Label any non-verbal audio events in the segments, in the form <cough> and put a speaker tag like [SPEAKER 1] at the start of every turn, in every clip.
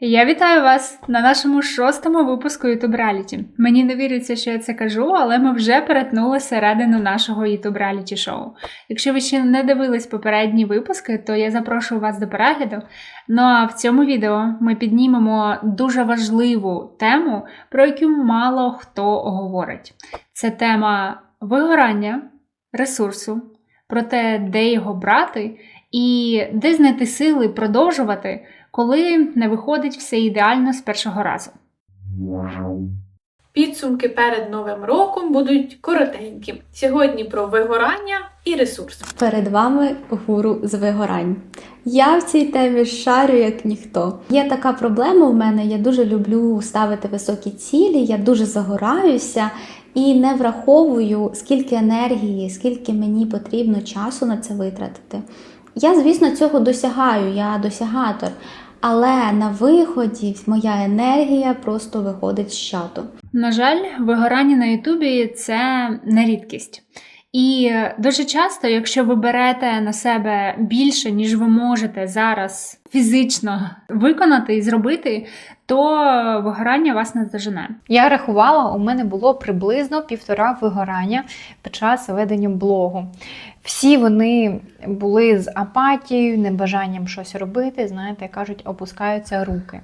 [SPEAKER 1] Я вітаю вас на нашому шостому випуску YouTube Reality. Мені не віриться, що я це кажу, але ми вже перетнули середину нашого YouTube Reality шоу. Якщо ви ще не дивились попередні випуски, то я запрошую вас до перегляду. Ну а в цьому відео ми піднімемо дуже важливу тему, про яку мало хто говорить. Це тема вигорання, ресурсу, про те, де його брати, і де знайти сили продовжувати коли не виходить все ідеально з першого разу.
[SPEAKER 2] Підсумки перед новим роком будуть коротенькі. Сьогодні про вигорання і ресурс.
[SPEAKER 3] Перед вами гуру з вигорань. Я в цій темі шарю як ніхто. Є така проблема в мене. Я дуже люблю ставити високі цілі, я дуже загораюся і не враховую, скільки енергії, скільки мені потрібно часу на це витратити. Я, звісно, цього досягаю, я досягатор. Але на виході моя енергія просто виходить з чату.
[SPEAKER 1] На жаль, вигорання на Ютубі це не рідкість. І дуже часто, якщо ви берете на себе більше, ніж ви можете зараз фізично виконати і зробити, то вигорання вас не зажене.
[SPEAKER 4] Я рахувала, у мене було приблизно півтора вигорання під час ведення блогу. Всі вони були з апатією, небажанням щось робити, знаєте, кажуть, опускаються руки.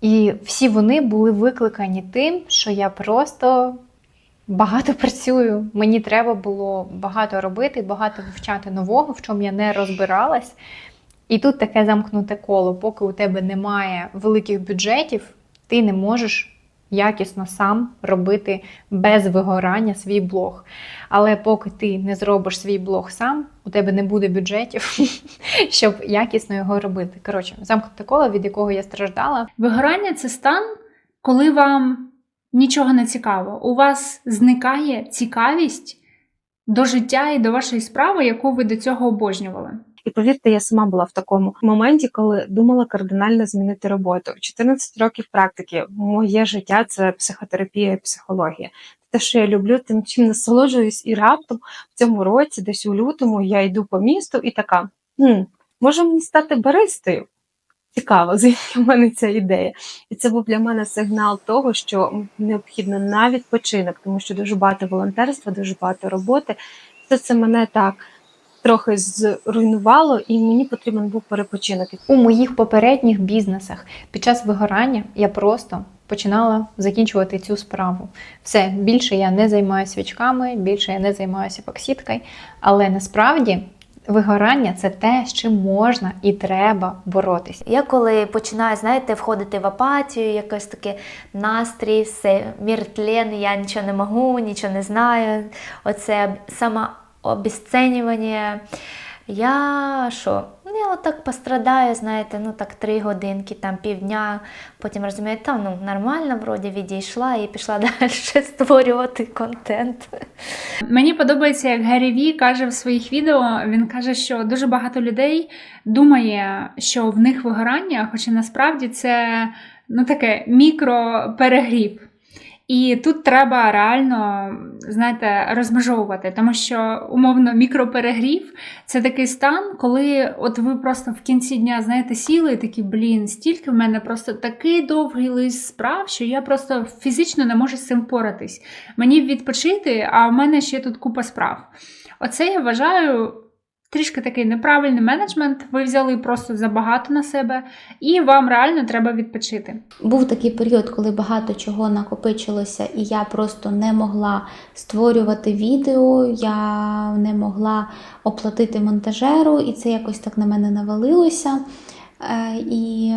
[SPEAKER 4] І всі вони були викликані тим, що я просто багато працюю. Мені треба було багато робити, багато вивчати нового, в чому я не розбиралась. І тут таке замкнуте коло, поки у тебе немає великих бюджетів, ти не можеш якісно сам робити без вигорання свій блог. Але поки ти не зробиш свій блог сам, у тебе не буде бюджетів, <laughs> щоб якісно його робити. Коротше, замкнуте коло, від якого я страждала.
[SPEAKER 1] Вигорання це стан, коли вам нічого не цікаво. У вас зникає цікавість до життя і до вашої справи, яку ви до цього обожнювали.
[SPEAKER 5] І повірте, я сама була в такому моменті, коли думала кардинально змінити роботу. 14 років практики, моє життя це психотерапія і психологія. Те, що я люблю, тим чим насолоджуюсь, і раптом в цьому році, десь у лютому, я йду по місту і така: хм, може мені стати баристою? Цікаво, <laughs> звідки в мене ця ідея. І це був для мене сигнал того, що необхідно на відпочинок, тому що дуже багато волонтерства, дуже багато роботи. Все це мене так трохи зруйнувало, і мені потрібен був перепочинок.
[SPEAKER 4] У моїх попередніх бізнесах під час вигорання я просто починала закінчувати цю справу. Все, більше я не займаюся свічками, більше я не займаюся епоксидкою, але насправді. Вигорання це те, з чим можна і треба боротися.
[SPEAKER 6] Я коли починаю, знаєте, входити в апатію, якось таке настрій, все, міртлен, я нічого не можу, нічого не знаю. Оце самообесценювання. Я що? Ну, я отак пострадаю, знаєте, ну так три годинки, там півдня, потім розумію, та ну нормально, вроді відійшла і пішла <laughs> далі створювати контент.
[SPEAKER 1] Мені подобається, як Гері Ві каже в своїх відео. Він каже, що дуже багато людей думає, що в них вигорання, хоча насправді це ну таке мікроперегрів. І тут треба реально, знаєте, розмежовувати, тому що умовно мікроперегрів це такий стан, коли от ви просто в кінці дня знаєте, сіли і такі, блін, стільки в мене просто такий довгий лист справ, що я просто фізично не можу з цим впоратись. Мені відпочити, а в мене ще тут купа справ. Оце я вважаю. Трішки такий неправильний менеджмент, ви взяли просто забагато на себе, і вам реально треба відпочити.
[SPEAKER 3] Був такий період, коли багато чого накопичилося, і я просто не могла створювати відео, я не могла оплатити монтажеру, і це якось так на мене навалилося. Е, І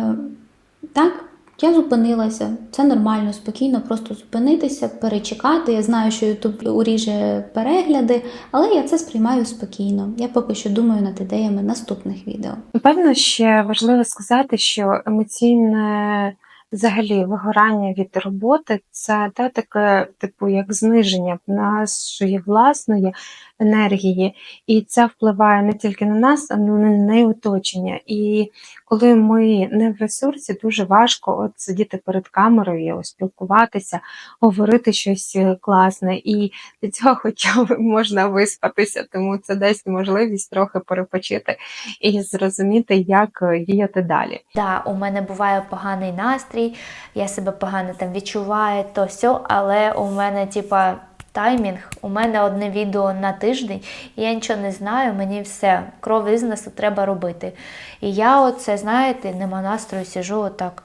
[SPEAKER 3] так, я зупинилася. Це нормально, спокійно, просто зупинитися, перечекати. Я знаю, що YouTube уріже перегляди, але я це сприймаю спокійно. Я поки що думаю над ідеями наступних відео.
[SPEAKER 5] Напевно, ще важливо сказати, що емоційне Взагалі, вигорання від роботи це те таке, типу, як зниження нашої власної енергії, і це впливає не тільки на нас, а на неї оточення. І коли ми не в ресурсі, дуже важко от сидіти перед камерою, спілкуватися, говорити щось е, класне. І для цього <laughs> хоча б можна виспатися, тому це дасть можливість трохи перепочити і зрозуміти, як е, діяти далі.
[SPEAKER 6] Да, у мене буває поганий настрій, я себе погано там відчуваю, то все, але у мене, типа, таймінг, у мене одне відео на тиждень, і я нічого не знаю, мені все, кров із носу треба робити. І я оце, знаєте, нема настрою, сижу отак,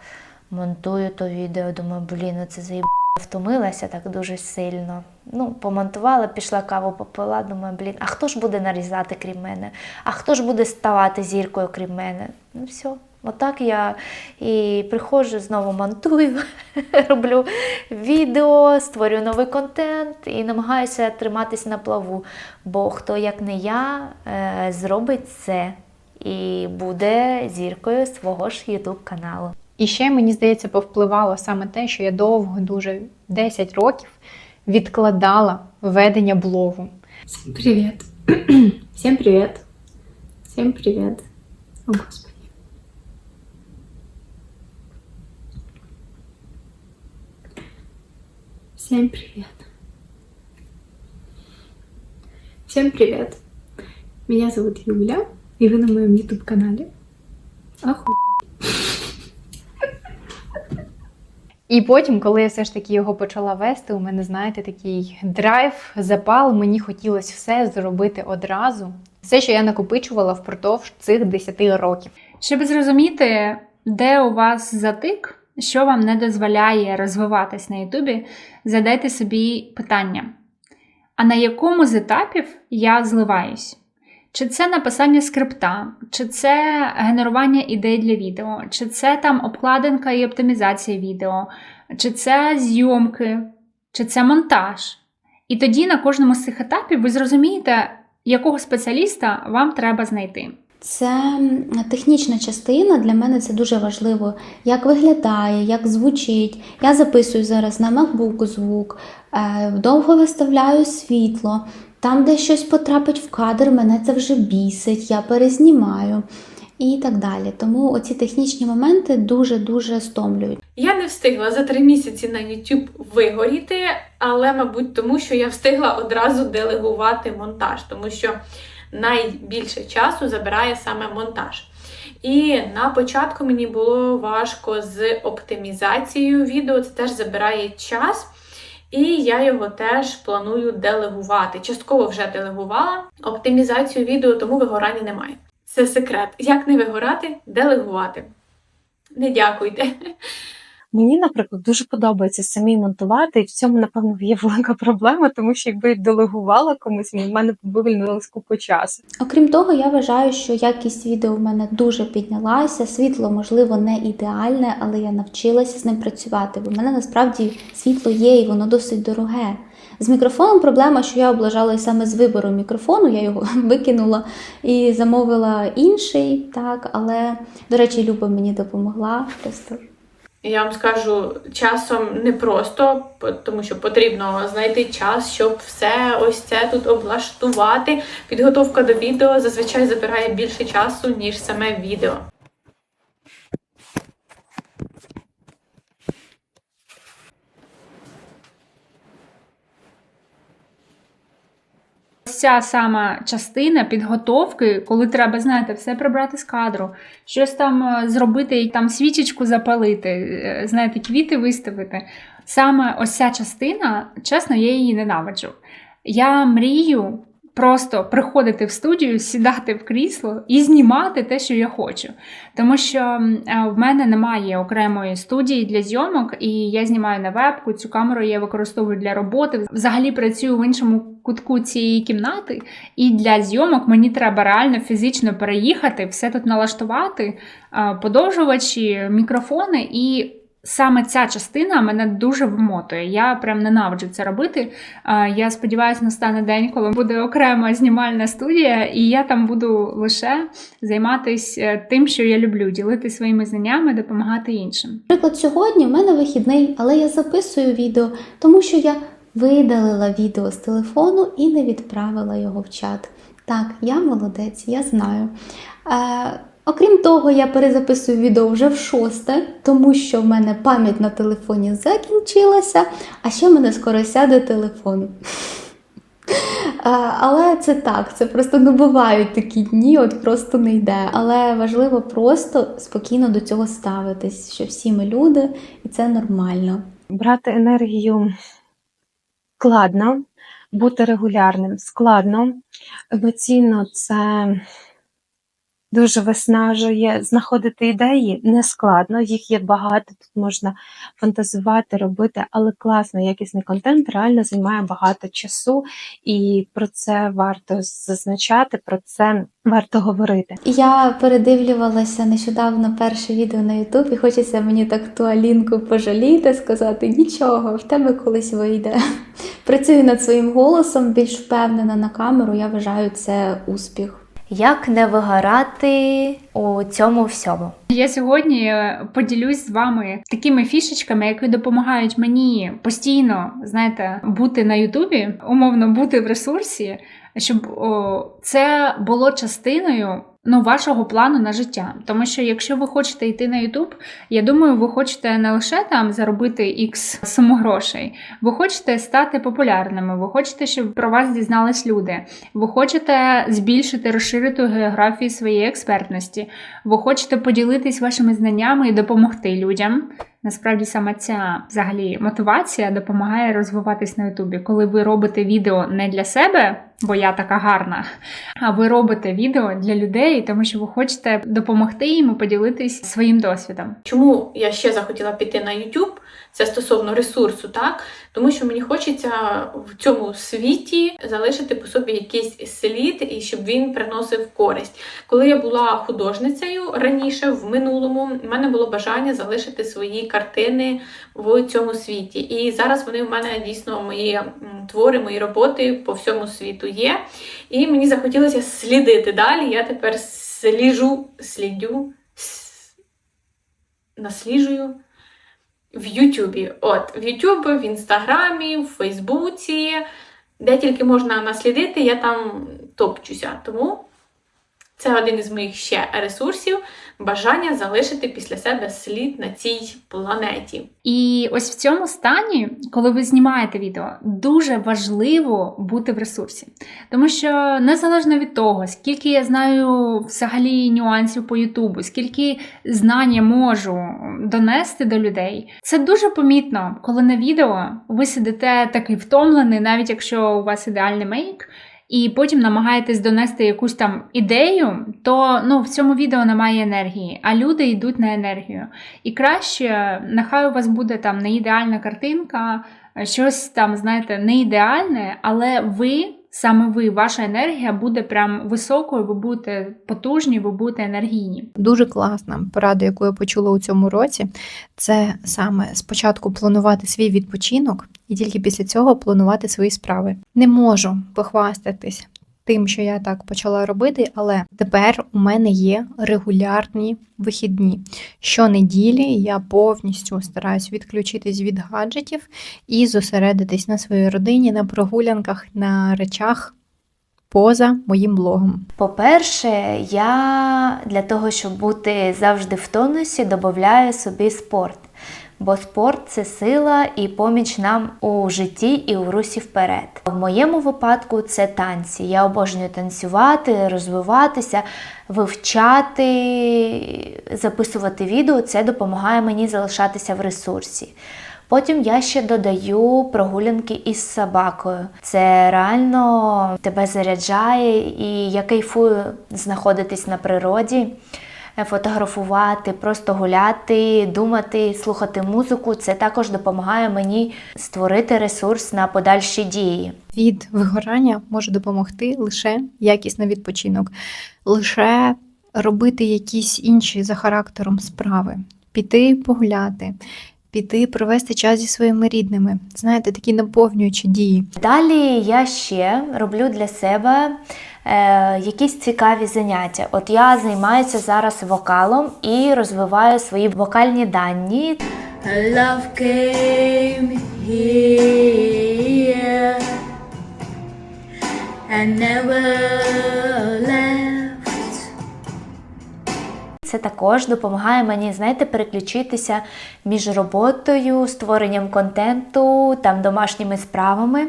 [SPEAKER 6] монтую то відео, думаю, блін, ну це заїб... Втомилася так дуже сильно. Ну, помонтувала, пішла каву попила, думаю, блін, а хто ж буде нарізати крім мене? А хто ж буде ставати зіркою крім мене? Ну все. Отак я і приходжу, знову монтую, <laughs> роблю відео, створюю новий контент і намагаюся триматись на плаву. Бо хто, як не я, е, зробить це і буде зіркою свого ж YouTube каналу.
[SPEAKER 4] І ще мені здається, повпливало саме те, що я довго, дуже 10 років відкладала ведення блогу. <clears throat>
[SPEAKER 7] Всем привет. Всем привет. Всем привет. О, Господи. Всем привет. Всем привет. Меня зовут Юля, и вы на моем YouTube-канале. Оху...
[SPEAKER 4] І потім, коли я все ж таки його почала вести, у мене, знаєте, такий драйв, запал, мені хотілося все зробити одразу. Все, що я накопичувала впродовж цих 10 років.
[SPEAKER 1] Щоб зрозуміти, де у вас затик, що вам не дозволяє розвиватись на Ютубі, задайте собі питання: а на якому з етапів я зливаюсь? Чи це написання скрипта, чи це генерування ідей для відео, чи це там обкладинка і оптимізація відео, чи це зйомки, чи це монтаж. І тоді на кожному з цих етапів ви зрозумієте, якого спеціаліста вам треба знайти.
[SPEAKER 3] Це технічна частина. Для мене це дуже важливо, як виглядає, як звучить. Я записую зараз на MacBook звук, е, довго виставляю світло. Там, де щось потрапить в кадр, мене це вже бісить, я перезнімаю і так далі. Тому оці технічні моменти дуже-дуже стомлюють.
[SPEAKER 2] Я не встигла за три місяці на YouTube вигоріти, але, мабуть, тому що я встигла одразу делегувати монтаж, тому що найбільше часу забирає саме монтаж. І на початку мені було важко з оптимізацією відео, це теж забирає час. І я його теж планую делегувати. Частково вже делегувала оптимізацію відео, тому вигорання немає. Це секрет. Як не вигорати, делегувати. Не дякуйте.
[SPEAKER 5] Мені, наприклад, дуже подобається самі монтувати, і в цьому, напевно, є велика проблема, тому що якби я делегувала комусь, в мене вивільнилось купу часу.
[SPEAKER 3] Окрім того, я вважаю, що якість відео в мене дуже піднялася. Світло, можливо, не ідеальне, але я навчилася з ним працювати, бо в мене насправді світло є і воно досить дороге. З мікрофоном проблема, що я облажалася саме з вибором мікрофону, я його <laughs> викинула і замовила інший, так, але, до речі, Люба мені допомогла. Просто
[SPEAKER 2] Я вам скажу, часом непросто, просто, тому що потрібно знайти час, щоб все ось це тут облаштувати. Підготовка до відео зазвичай забирає більше часу, ніж саме відео.
[SPEAKER 1] Ця сама частина підготовки, коли треба, знаєте, все прибрати з кадру, щось там е, зробити там свічечку запалити, е, знаєте, квіти виставити. Саме ось ця частина, чесно, я її ненавиджу. Я мрію просто приходити в студію, сідати в крісло і знімати те, що я хочу. Тому що е, в мене немає окремої студії для зйомок, і я знімаю на вебку. Цю камеру я використовую для роботи. Взагалі працюю в іншому кутку цієї кімнати, і для зйомок мені треба реально фізично переїхати, все тут налаштувати, е, подовжувачі, мікрофони і. Саме ця частина мене дуже вмотує. Я прям ненавиджу це робити. Е, Я сподіваюся, настане день, коли буде окрема знімальна студія, і я там буду лише займатися тим, що я люблю, ділити своїми знаннями, допомагати іншим.
[SPEAKER 3] Наприклад, сьогодні в мене вихідний, але я записую відео, тому що я видалила відео з телефону і не відправила його в чат. Так, я молодець, я знаю. Окрім того, я перезаписую відео вже в шосте, тому що в мене пам'ять на телефоні закінчилася, а ще в мене скоро сяде телефон. <laughs> Але це так, це просто не бувають такі дні, от просто не йде. Але важливо просто спокійно до цього ставитись, що всі ми люди, і це нормально.
[SPEAKER 5] Брати енергію складно, бути регулярним складно. Емоційно це дуже виснажує. Знаходити ідеї не складно, їх є багато, тут можна фантазувати, робити, але класно, якісний контент реально займає багато часу, і про це варто зазначати, про це варто говорити.
[SPEAKER 3] Я передивлювалася нещодавно перше відео на Ютуб, і хочеться мені так ту Алінку пожаліти, сказати нічого, в тебе колись вийде. Працюю над своїм голосом, більш впевнена на камеру. Я вважаю це успіх.
[SPEAKER 6] Як не вигорати у цьому всьому?
[SPEAKER 1] Я сьогодні е, поділюсь з вами такими фішечками, які допомагають мені постійно, знаєте, бути на Ютубі, умовно бути в ресурсі, щоб о, це було частиною ну, вашого плану на життя. Тому що якщо ви хочете йти на Ютуб, я думаю, ви хочете не лише там заробити X суму грошей, ви хочете стати популярними, ви хочете, щоб про вас дізнались люди. Ви хочете збільшити, розширити географію своєї експертності. Ви хочете поділитись вашими знаннями і допомогти людям. Насправді саме ця взагалі мотивація допомагає розвиватись на Ютубі, коли ви робите відео не для себе, бо я така гарна, а ви робите відео для людей, тому що ви хочете допомогти їм і поділитись своїм досвідом.
[SPEAKER 2] Чому я ще захотіла піти на YouTube? Це стосовно ресурсу, так? Тому що мені хочеться в цьому світі залишити по собі якийсь слід і щоб він приносив користь. Коли я була художницею раніше, в минулому, в мене було бажання залишити свої картини в цьому світі. І зараз вони в мене дійсно мої твори, мої роботи по всьому світу є. І мені захотілося слідити далі. Я тепер сліжу, слідю, насліджую в Ютубі. От, в Ютубі, в Інстаграмі, в Фейсбуці, де тільки можна наслідити, я там топчуся. Тому це один із моїх ще ресурсів бажання залишити після себе слід на цій планеті.
[SPEAKER 1] І ось в цьому стані, коли ви знімаєте відео, дуже важливо бути в ресурсі. Тому що незалежно від того, скільки я знаю взагалі нюансів по Ютубу, скільки знань я можу донести до людей, це дуже помітно, коли на відео ви сидите такий втомлений, навіть якщо у вас ідеальний мейк. І потім намагаєтесь донести якусь там ідею, то ну, в цьому відео немає енергії, а люди йдуть на енергію. І краще, нехай у вас буде там не ідеальна картинка, щось там, знаєте, не ідеальне, але ви, саме ви, ваша енергія буде прям високою, ви будете потужні, ви будете енергійні.
[SPEAKER 4] Дуже класна порада, яку я почула у цьому році, це саме спочатку планувати свій відпочинок і тільки після цього планувати свої справи. Не можу похвастатись тим, що я так почала робити, але тепер у мене є регулярні вихідні. Щонеділі я повністю стараюсь відключитись від гаджетів і зосередитись на своїй родині, на прогулянках, на речах поза моїм блогом.
[SPEAKER 6] По-перше, я для того, щоб бути завжди в тонусі, додаю собі спорт. Бо спорт це сила і поміч нам у житті і у русі вперед. В моєму випадку це танці. Я обожнюю танцювати, розвиватися, вивчати, записувати відео. Це допомагає мені залишатися в ресурсі. Потім я ще додаю прогулянки із собакою. Це реально тебе заряджає, і я кайфую знаходитись на природі, фотографувати, просто гуляти, думати, слухати музику. Це також допомагає мені створити ресурс на подальші дії.
[SPEAKER 4] Від вигорання може допомогти лише якісний відпочинок, лише робити якісь інші за характером справи, піти погуляти, піти провести час зі своїми рідними. Знаєте, такі наповнюючі дії.
[SPEAKER 6] Далі я ще роблю для себе е, якісь цікаві заняття. От я займаюся зараз вокалом і розвиваю свої вокальні дані. Love came here and never left. Це також допомагає мені, знаєте, переключитися між роботою, створенням контенту, там домашніми справами.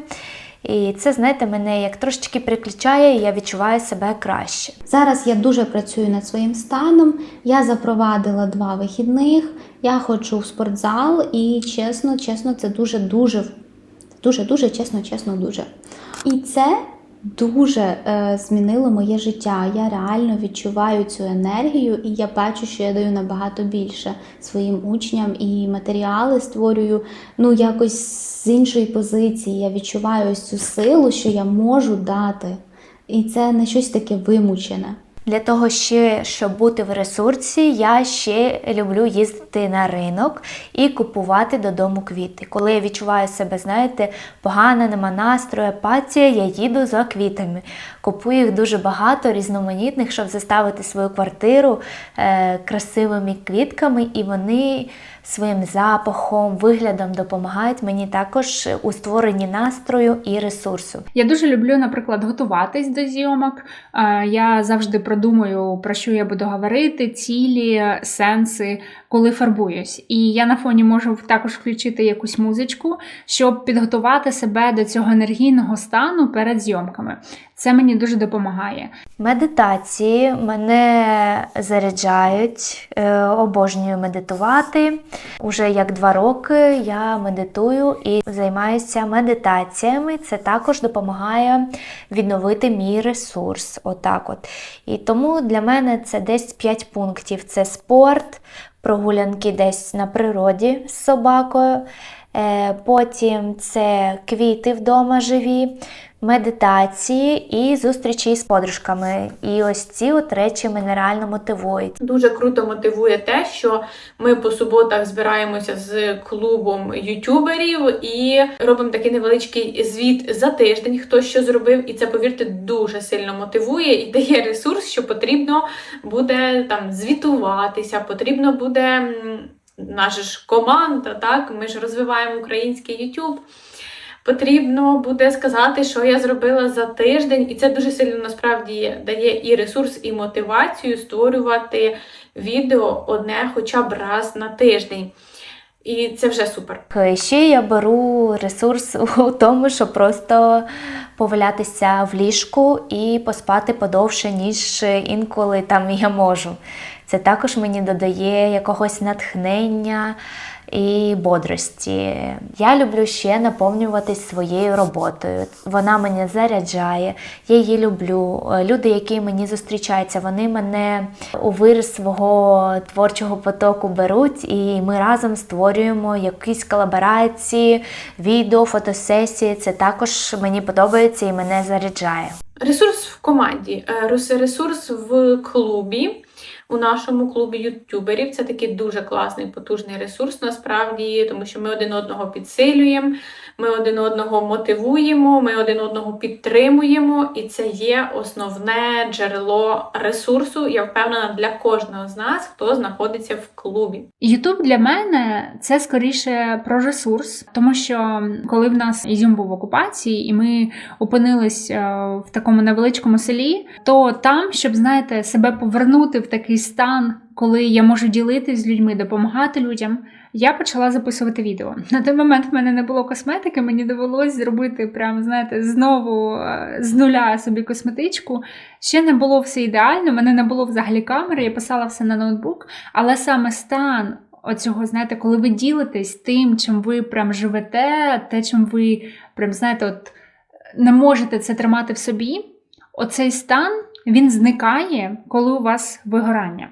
[SPEAKER 6] І це, знаєте, мене як трошечки переключає, і я відчуваю себе краще.
[SPEAKER 3] Зараз я дуже працюю над своїм станом. Я запровадила два вихідних. Я ходжу в спортзал, і чесно, чесно, це дуже, дуже, дуже, дуже, чесно, чесно, дуже. І це дуже е, змінило моє життя. Я реально відчуваю цю енергію, і я бачу, що я даю набагато більше своїм учням і матеріали створюю ну якось з іншої позиції. Я відчуваю ось цю силу, що я можу дати. І це не щось таке вимучене.
[SPEAKER 6] Для того ще, щоб бути в ресурсі, я ще люблю їздити на ринок і купувати додому квіти. Коли я відчуваю себе, знаєте, погано, нема настрою, апатія, я їду за квітами. Купую їх дуже багато, різноманітних, щоб заставити свою квартиру е, красивими квітками, і вони своїм запахом, виглядом допомагають мені також у створенні настрою і ресурсу.
[SPEAKER 1] Я дуже люблю, наприклад, готуватись до зйомок. Е, Я завжди продумую, про що я буду говорити, цілі, сенси, коли фарбуюсь. І я на фоні можу також включити якусь музичку, щоб підготувати себе до цього енергійного стану перед зйомками. Це мені дуже допомагає.
[SPEAKER 6] Медитації мене заряджають, е, обожнюю медитувати. Уже як два роки я медитую і займаюся медитаціями. Це також допомагає відновити мій ресурс. Отак от. І тому для мене це десь 5 пунктів: це спорт, прогулянки десь на природі з собакою. Е, Потім це квіти вдома живі, медитації і зустрічі з подружками. І ось ці от речі мене реально мотивують.
[SPEAKER 2] Дуже круто мотивує те, що ми по суботах збираємося з клубом ютуберів і робимо такий невеличкий звіт за тиждень, хто що зробив, і це, повірте, дуже сильно мотивує і дає ресурс, що потрібно буде там звітуватися, потрібно буде наша ж команда, так ми ж розвиваємо український YouTube. Потрібно буде сказати, що я зробила за тиждень, і це дуже сильно насправді дає і ресурс, і мотивацію створювати відео одне хоча б раз на тиждень. І це вже супер.
[SPEAKER 6] Ще я беру ресурс <laughs> у тому, щоб просто повалятися в ліжку і поспати подовше, ніж інколи там я можу. Це також мені додає якогось натхнення і бодрості. Я люблю ще наповнюватись своєю роботою. Вона мене заряджає, я її люблю. Люди, які мені зустрічаються, вони мене у вир свого творчого потоку беруть, і ми разом створюємо якісь колаборації, відео, фотосесії. Це також мені подобається і мене заряджає.
[SPEAKER 2] Ресурс в команді, е, ресурс в клубі. У нашому клубі ютуберів це такий дуже класний, потужний ресурс насправді, тому що ми один одного підсилюємо, ми один одного мотивуємо, ми один одного підтримуємо, і це є основне джерело ресурсу. Я впевнена для кожного з нас, хто знаходиться в клубі.
[SPEAKER 1] Ютуб для мене це скоріше про ресурс, тому що коли в нас Ізюм був в окупації, і ми опинились е, в такому невеличкому селі, то там, щоб знаєте, себе повернути в такий стан, коли я можу ділитися з людьми, допомагати людям. Я почала записувати відео. На той момент в мене не було косметики, мені довелось зробити прям, знаєте, знову е, з нуля собі косметичку. Ще не було все ідеально, в мене не було взагалі камери, я писала все на ноутбук, але саме стан оцього, знаєте, коли ви ділитесь тим, чим ви прям живете, те, чим ви прям, знаєте, от не можете це тримати в собі, оцей стан він зникає, коли у вас вигорання.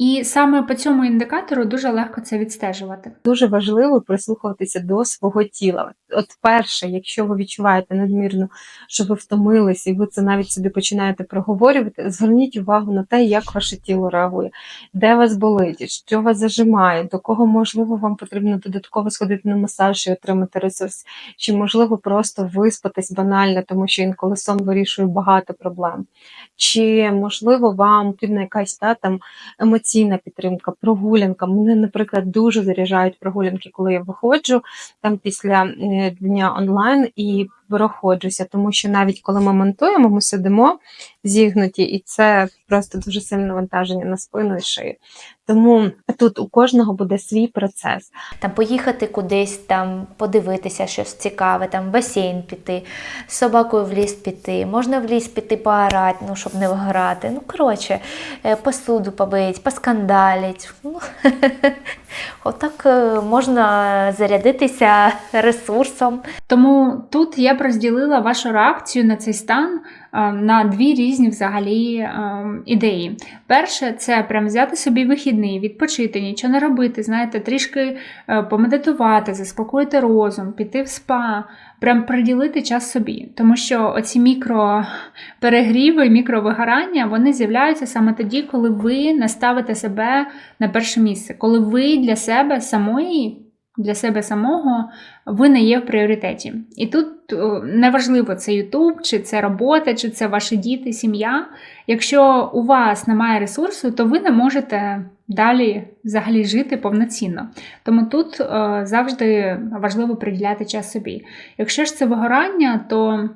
[SPEAKER 1] І саме по цьому індикатору дуже легко це відстежувати.
[SPEAKER 5] Дуже важливо прислухатися до свого тіла. От перше, якщо ви відчуваєте надмірно, що ви втомились, і ви це навіть собі починаєте проговорювати, зверніть увагу на те, як ваше тіло реагує, де вас болить, що вас зажимає, до кого можливо вам потрібно додатково сходити на масаж і отримати ресурс, чи можливо просто виспатись банально, тому що інколи сон вирішує багато проблем. Чи можливо вам потрібна якась та там емоційна підтримка, прогулянка. Мене, наприклад, дуже заряджають прогулянки, коли я виходжу там після е, дня онлайн і проходжуся, тому що навіть коли ми монтуємо, ми сидимо зігнуті, і це просто дуже сильне навантаження на спину і шию. Тому тут у кожного буде свій процес.
[SPEAKER 6] Там поїхати кудись, там подивитися щось цікаве, там басейн піти, з собакою в ліс піти, можна в ліс піти поорати, ну, щоб не вграти. Ну, коротше, е, посуду побить, поскандалить. Ну, <laughs> отак е, можна зарядитися ресурсом.
[SPEAKER 1] Тому тут я б розділила вашу реакцію на цей стан е, на дві різні взагалі е, ідеї. Перше, це прям взяти собі вихідний, відпочити, нічого не робити, знаєте, трішки е, помедитувати, заспокоїти розум, піти в спа, прям приділити час собі. Тому що оці мікроперегріви, мікровигорання, вони з'являються саме тоді, коли ви не ставите себе на перше місце, коли ви для себе самої. Для себе самого ви не є в пріоритеті. І тут неважливо, це Ютуб, чи це робота, чи це ваші діти, сім'я. Якщо у вас немає ресурсу, то ви не можете далі взагалі жити повноцінно. Тому тут завжди важливо приділяти час собі. Якщо ж це вигорання, то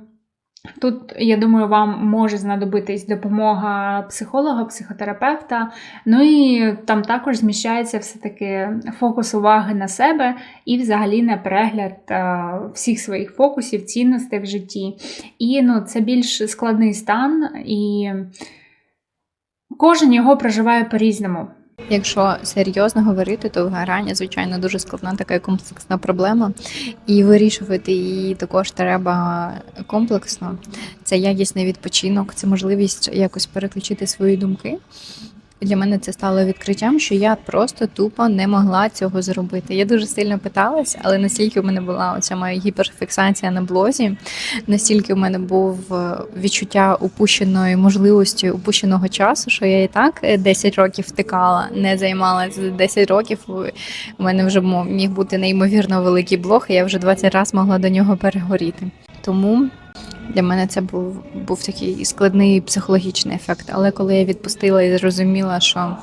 [SPEAKER 1] Тут, я думаю, вам може знадобитись допомога психолога, психотерапевта. Ну і там також зміщається все-таки фокус уваги на себе і взагалі на перегляд е, всіх своїх фокусів, цінностей в житті. І ну, це більш складний стан, і кожен його проживає по-різному.
[SPEAKER 4] Якщо серйозно говорити, то вигорання, звичайно, дуже складна така комплексна проблема, і вирішувати її також треба комплексно. Це якісний відпочинок, це можливість якось переключити свої думки. Для мене це стало відкриттям, що я просто тупо не могла цього зробити. Я дуже сильно питалась, але настільки в мене була оця моя гіперфіксація на блозі, настільки в мене був е, відчуття упущеної можливості, упущеного часу, що я і так е, 10 років втикала, не займалася 10 років. У мене вже міг бути неймовірно великий блог, і я вже 20 разів могла до нього перегоріти. Тому для мене це був, був такий складний психологічний ефект. Але коли я відпустила і зрозуміла, що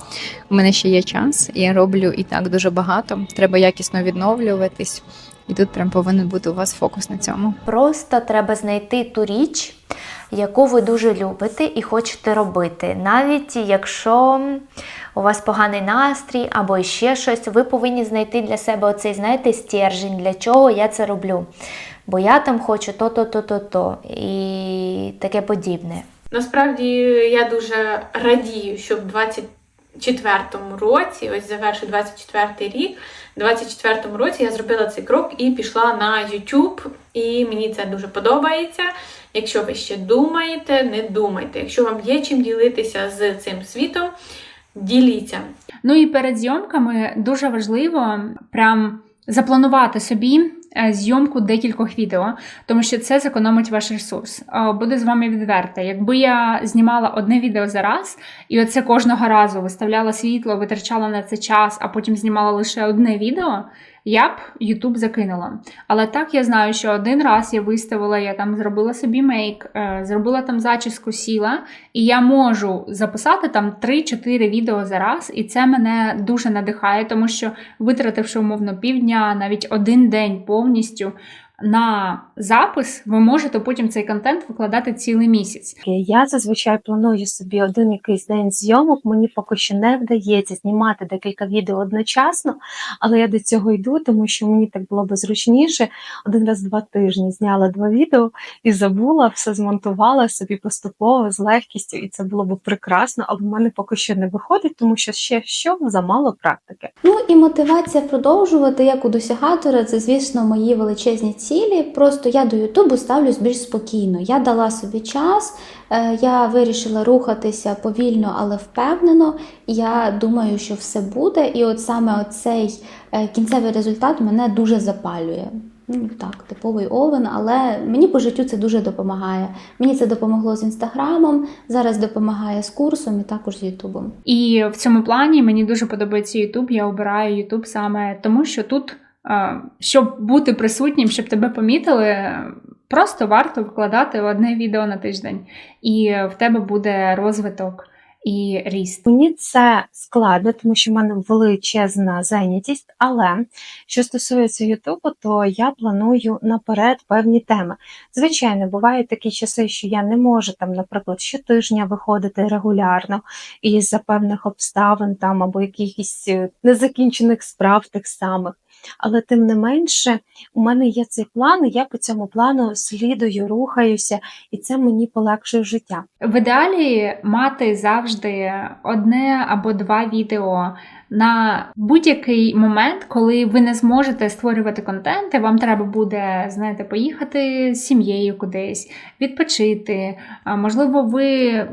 [SPEAKER 4] в мене ще є час, і я роблю і так дуже багато, треба якісно відновлюватись. І тут прям повинен бути у вас фокус на цьому.
[SPEAKER 6] Просто треба знайти ту річ, яку ви дуже любите і хочете робити. Навіть якщо у вас поганий настрій або ще щось, ви повинні знайти для себе оцей, знаєте, стержень, для чого я це роблю. Бо я там хочу то-то, то-то, то і таке подібне.
[SPEAKER 2] Насправді я дуже радію, що в 24-му році, ось завершу 24-й рік, в 24-му році я зробила цей крок і пішла на YouTube, і мені це дуже подобається. Якщо ви ще думаєте, не думайте. Якщо вам є чим ділитися з цим світом, діліться.
[SPEAKER 1] Ну і перед зйомками дуже важливо прям запланувати собі е, зйомку декількох відео, тому що це зекономить ваш ресурс. Е, Буду з вами відверта. Якби я знімала одне відео за раз, і оце кожного разу виставляла світло, витрачала на це час, а потім знімала лише одне відео. Я б YouTube закинула. Але так я знаю, що один раз я виставила, я там зробила собі мейк, е, зробила там зачіску сіла, і я можу записати там 3-4 відео за раз, і це мене дуже надихає, тому що витративши умовно півдня, навіть один день повністю на запис, ви можете потім цей контент викладати цілий місяць.
[SPEAKER 5] Я зазвичай планую собі один якийсь день зйомок. Мені поки що не вдається знімати декілька відео одночасно, але я до цього йду, тому що мені так було би зручніше. Один раз в два тижні зняла два відео і забула, все змонтувала собі поступово з легкістю, і це було б прекрасно. Але в мене поки що не виходить, тому що ще що замало практики.
[SPEAKER 3] Ну і мотивація продовжувати як у досягатора, це, звісно, мої величезні цілі. Цілі. Просто я до Ютубу ставлюсь більш спокійно. Я дала собі час, е, я вирішила рухатися повільно, але впевнено. Я думаю, що все буде. І от саме оцей е, кінцевий результат мене дуже запалює. Ну так, типовий овен, але мені по життю це дуже допомагає. Мені це допомогло з інстаграмом, зараз допомагає з курсом і також з Ютубом.
[SPEAKER 1] І в цьому плані мені дуже подобається YouTube. Я обираю YouTube саме тому, що тут, щоб бути присутнім, щоб тебе помітили, просто варто вкладати одне відео на тиждень, і в тебе буде розвиток і ріст.
[SPEAKER 5] Мені це складно, тому що в мене величезна зайнятість, але що стосується Ютубу, то я планую наперед певні теми. Звичайно, бувають такі часи, що я не можу там, наприклад, щотижня виходити регулярно із-за певних обставин там або якихось е, незакінчених справ тих самих. Але тим не менше, у мене є цей план, і я по цьому плану слідую, рухаюся, і це мені полегшує життя.
[SPEAKER 1] В ідеалі мати завжди одне або два відео на будь-який момент, коли ви не зможете створювати контент, і вам треба буде, знаєте, поїхати з сім'єю кудись, відпочити. Можливо, ви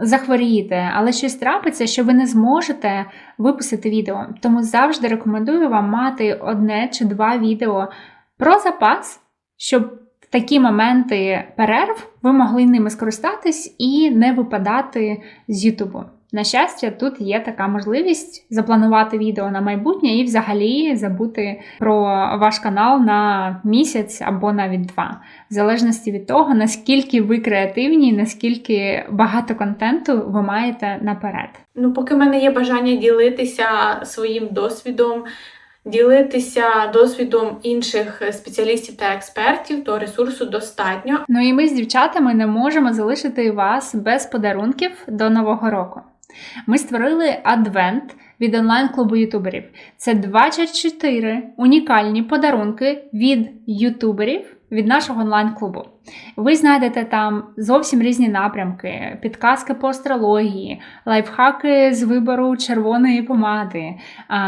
[SPEAKER 1] захворієте, але щось трапиться, що ви не зможете випустити відео. Тому завжди рекомендую вам мати одне чи два відео про запас, щоб в такі моменти перерв ви могли ними скористатись і не випадати з Ютубу. На щастя, тут є така можливість запланувати відео на майбутнє і взагалі забути про ваш канал на місяць або навіть два, в залежності від того, наскільки ви креативні, наскільки багато контенту ви маєте наперед.
[SPEAKER 2] Ну, поки в мене є бажання ділитися своїм досвідом, ділитися досвідом інших спеціалістів та експертів, то ресурсу достатньо.
[SPEAKER 1] Ну і ми з дівчатами не можемо залишити вас без подарунків до Нового року. Ми створили адвент від онлайн-клубу ютуберів. Це 24 унікальні подарунки від ютуберів від нашого онлайн-клубу. Ви знайдете там зовсім різні напрямки: підказки по астрології, лайфхаки з вибору червоної помади,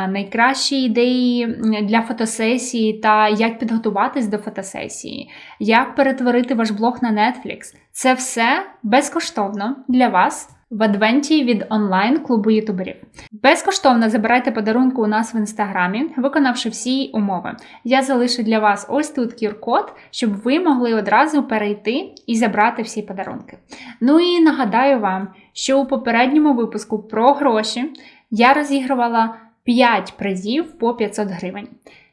[SPEAKER 1] найкращі ідеї для фотосесії та як підготуватись до фотосесії, як перетворити ваш блог на Netflix. Це все безкоштовно для вас. В адвенті від онлайн клубу ютуберів. Безкоштовно забирайте подарунки у нас в інстаграмі, виконавши всі умови. Я залишу для вас ось тут QR-код, щоб ви могли одразу перейти і забрати всі подарунки. Ну і нагадаю вам, що у попередньому випуску про гроші я розігрувала 5 призів по 500 гривень.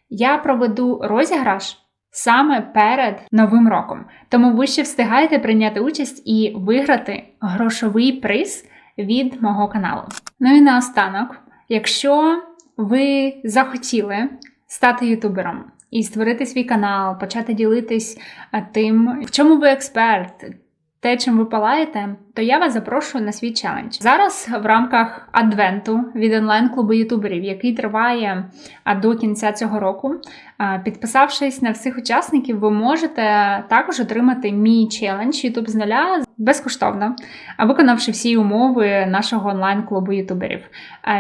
[SPEAKER 1] Я проведу розіграш саме перед Новим роком. Тому ви ще встигаєте прийняти участь і виграти грошовий приз від мого каналу. Ну і наостанок, якщо ви захотіли стати ютубером і створити свій канал, почати ділитись тим, в чому ви експерт. Те, чим ви палаєте, то я вас запрошую на свій челендж. Зараз в рамках адвенту від онлайн-клубу ютуберів, який триває до кінця цього року, підписавшись на всіх учасників, ви можете також отримати мій челендж YouTube з нуля безкоштовно, виконавши всі умови нашого онлайн-клубу ютуберів.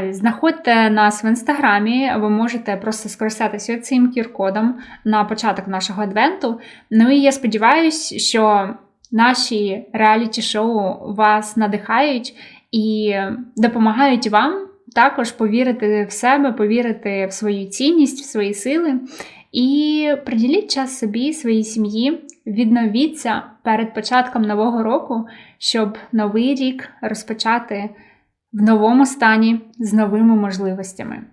[SPEAKER 1] Знаходьте нас в інстаграмі, ви можете просто скористатися цим QR-кодом на початок нашого адвенту. Ну і я сподіваюся, що наші реаліті-шоу вас надихають і допомагають вам також повірити в себе, повірити в свою цінність, в свої сили. І приділіть час собі, своїй сім'ї, відновіться перед початком нового року, щоб новий рік розпочати в новому стані з новими можливостями.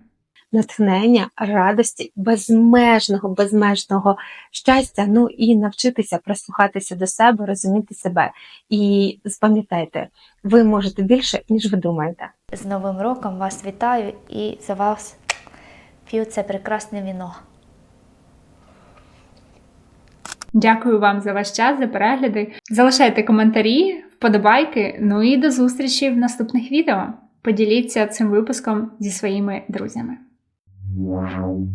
[SPEAKER 5] Натхнення, радості, безмежного, безмежного щастя. Ну і навчитися прислухатися до себе, розуміти себе. І запам'ятайте, ви можете більше, ніж ви думаєте.
[SPEAKER 6] З Новим роком вас вітаю і за вас п'ю це прекрасне віно.
[SPEAKER 1] Дякую вам за ваш час, за перегляди. Залишайте коментарі, вподобайки. Ну і до зустрічі в наступних відео. Поділіться цим випуском зі своїми друзями.
[SPEAKER 8] Wow.